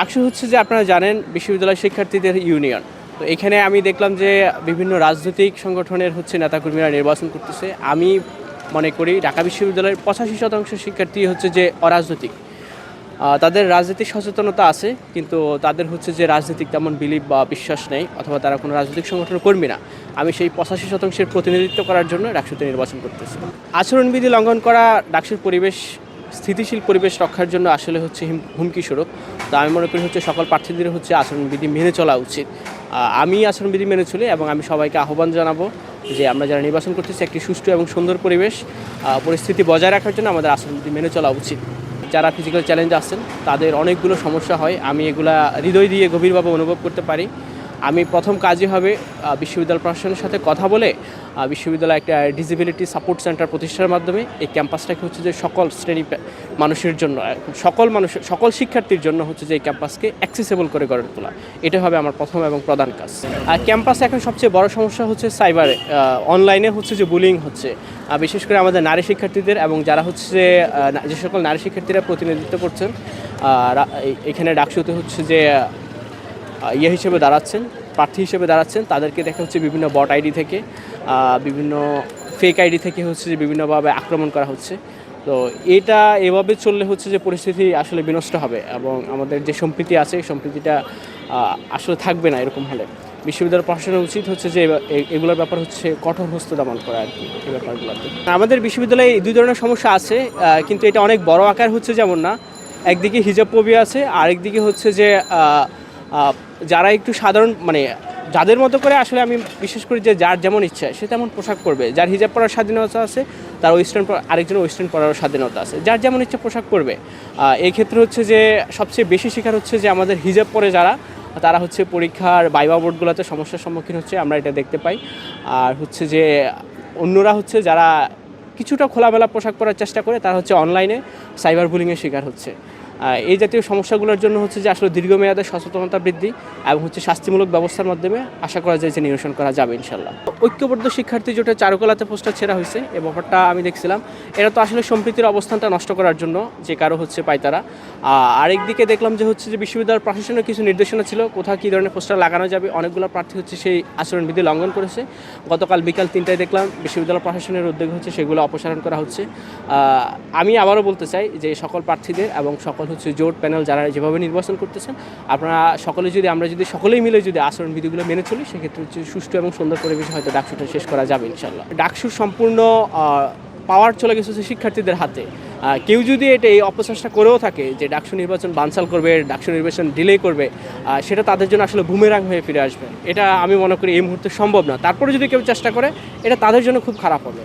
ডাকসু হচ্ছে যে আপনারা জানেন বিশ্ববিদ্যালয় শিক্ষার্থীদের ইউনিয়ন। তো এখানে আমি দেখলাম যে বিভিন্ন রাজনৈতিক সংগঠনের হচ্ছে নেতাকর্মীরা নির্বাচন করতেছে। আমি মনে করি ঢাকা বিশ্ববিদ্যালয়ের পঁচাশি শতাংশ শিক্ষার্থী হচ্ছে যে অরাজনৈতিক। তাদের রাজনৈতিক সচেতনতা আছে, কিন্তু তাদের হচ্ছে যে রাজনৈতিক তেমন বিলিভ বা বিশ্বাস নেই, অথবা তারা কোনো রাজনৈতিক সংগঠনের কর্মী না। আমি সেই পঁচাশি শতাংশের প্রতিনিধিত্ব করার জন্য ডাকসুতে নির্বাচন করতেছি। আচরণবিধি লঙ্ঘন করা ডাকসুর পরিবেশ স্থিতিশীল পরিবেশ রক্ষার জন্য আসলে হচ্ছে হিম- হুমকি স্বরূপ। তো আমি মনে করি হচ্ছে সকল প্রার্থীদের হচ্ছে আচরণবিধি মেনে চলা উচিত। আমি আচরণবিধি মেনে চলি এবং আমি সবাইকে আহ্বান জানাব যে আমরা যারা নির্বাচন করতেছি, একটি সুষ্ঠু এবং সুন্দর পরিবেশ পরিস্থিতি বজায় রাখার জন্য আমাদের আচরণবিধি মেনে চলা উচিত। যারা ফিজিক্যাল চ্যালেঞ্জ আছেন, তাদের অনেকগুলো সমস্যা হয়। আমি এগুলা হৃদয় দিয়ে গভীরভাবে অনুভব করতে পারি। আমি প্রথম কাজই হবে বিশ্ববিদ্যালয় প্রশাসনের সাথে কথা বলে বিশ্ববিদ্যালয় একটা ডিসেবিলিটি সাপোর্ট সেন্টার প্রতিষ্ঠার মাধ্যমে এই ক্যাম্পাসটাকে হচ্ছে যে সকল শ্রেণি মানুষের জন্য সকল মানুষ, সকল শিক্ষার্থীর জন্য হচ্ছে যে এই ক্যাম্পাসকে অ্যাক্সেসেবল করে গড়ে তোলা। এটা হবে আমার প্রথম এবং প্রধান কাজ। আর ক্যাম্পাসে এখন সবচেয়ে বড় সমস্যা হচ্ছে সাইবারে অনলাইনে হচ্ছে যে বুলিং হচ্ছে। বিশেষ করে আমাদের নারী শিক্ষার্থীদের এবং যারা হচ্ছে যে সকল নারী শিক্ষার্থীরা প্রতিনিধিত্ব করছেন এখানে ডাকসুতে হচ্ছে যে ইয়ে হিসেবে দাঁড়াচ্ছেন, প্রার্থী হিসেবে দাঁড়াচ্ছেন। তাদেরকে দেখা হচ্ছে বিভিন্ন বট আইডি থেকে বিভিন্ন ফেক আইডি থেকে হচ্ছে যে বিভিন্নভাবে আক্রমণ করা হচ্ছে। তো এটা এভাবে চললে হচ্ছে যে পরিস্থিতি আসলে বিনষ্ট হবে এবং আমাদের যে সম্প্রীতি আছে সম্প্রীতিটা আসলে থাকবে না এরকম হলে। বিশ্ববিদ্যালয় প্রশাসনের উচিত হচ্ছে যে এগুলোর ব্যাপার হচ্ছে কঠোর হস্ত দমন করা আর কি, এই ব্যাপারগুলোতে। আমাদের বিশ্ববিদ্যালয়ে দুই ধরনের সমস্যা আছে কিন্তু এটা অনেক বড় আকার হচ্ছে যেমন না, একদিকে হিজাব পবি আছে, আরেকদিকে হচ্ছে যে যারা একটু সাধারণ মানে যাদের মতো করে আসলে আমি বিশেষ করি যে যার যেমন ইচ্ছা, সে তেমন পোশাক পরবে। যার হিজাব পরার স্বাধীনতা আছে, তার ওয়েস্টার্ন আরেকজন ওয়েস্টার্ন পরার স্বাধীনতা আছে। যার যেমন ইচ্ছা পোশাক পরবে। এই ক্ষেত্রে হচ্ছে যে সবচেয়ে বেশি শিকার হচ্ছে যে আমাদের হিজাব পরে যারা, তারা হচ্ছে পরীক্ষার বাইবা বোর্ডগুলোতে সমস্যার সম্মুখীন হচ্ছে, আমরা এটা দেখতে পাই। আর হচ্ছে যে অন্যরা হচ্ছে যারা কিছুটা খোলামেলা পোশাক পরার চেষ্টা করে, তারা হচ্ছে অনলাইনে সাইবার বুলিংয়ের শিকার হচ্ছে। এই জাতীয় সমস্যাগুলোর জন্য হচ্ছে যে আসলে দীর্ঘমেয়াদে সচেতনতা বৃদ্ধি এবং হচ্ছে শাস্তিমূলক ব্যবস্থার মাধ্যমে আশা করা যায় যে নিরসন করা যাবে ইনশাল্লাহ ঐক্যবদ্ধ শিক্ষার্থী জোটে চারুকলাতে পোস্টার ছেঁড়া হয়েছে এই ব্যাপারটা আমি দেখছিলাম। এটা তো আসলে সম্প্রীতির অবস্থানটা নষ্ট করার জন্য যে কারও হচ্ছে পাইতারা আহ, আরেকদিকে দেখলাম যে হচ্ছে যে বিশ্ববিদ্যালয় প্রশাসনের কিছু নির্দেশনা ছিল কোথাও কী ধরনের পোস্টার লাগানো যাবে অনেকগুলো প্রার্থী হচ্ছে সেই আচরণবিধি লঙ্ঘন করেছে। গতকাল বিকাল তিনটায় দেখলাম বিশ্ববিদ্যালয় প্রশাসনের উদ্যোগ হচ্ছে সেগুলো অপসারণ করা হচ্ছে। আমি আবারও বলতে চাই যে সকল প্রার্থীদের এবং সকল হচ্ছে জোট প্যানেল যারা যেভাবে নির্বাচন করতেছেন, আপনারা সকলে যদি, আমরা যদি সকলেই মিলে যদি আচরণ বিধিগুলো মেনে চলি, সেক্ষেত্রে হচ্ছে সুষ্ঠু এবং সুন্দর পরিবেশে হয়তো ডাকসুটা শেষ করা যাবে ইনশাল্লাহ ডাকসুর সম্পূর্ণ পাওয়ার চলে গেছে হচ্ছে শিক্ষার্থীদের হাতে। কেউ যদি এটা এই অপচেষ্টা করেও থাকে যে ডাকসু নির্বাচন বানচাল করবে, ডাকসু নির্বাচন ডিলে করবে সেটা তাদের জন্য আসলে বুমেরাং হয়ে ফিরে আসবে। এটা আমি মনে করি এই মুহূর্তে সম্ভব না। তারপরে যদি কেউ চেষ্টা করে, এটা তাদের জন্য খুব খারাপ হবে।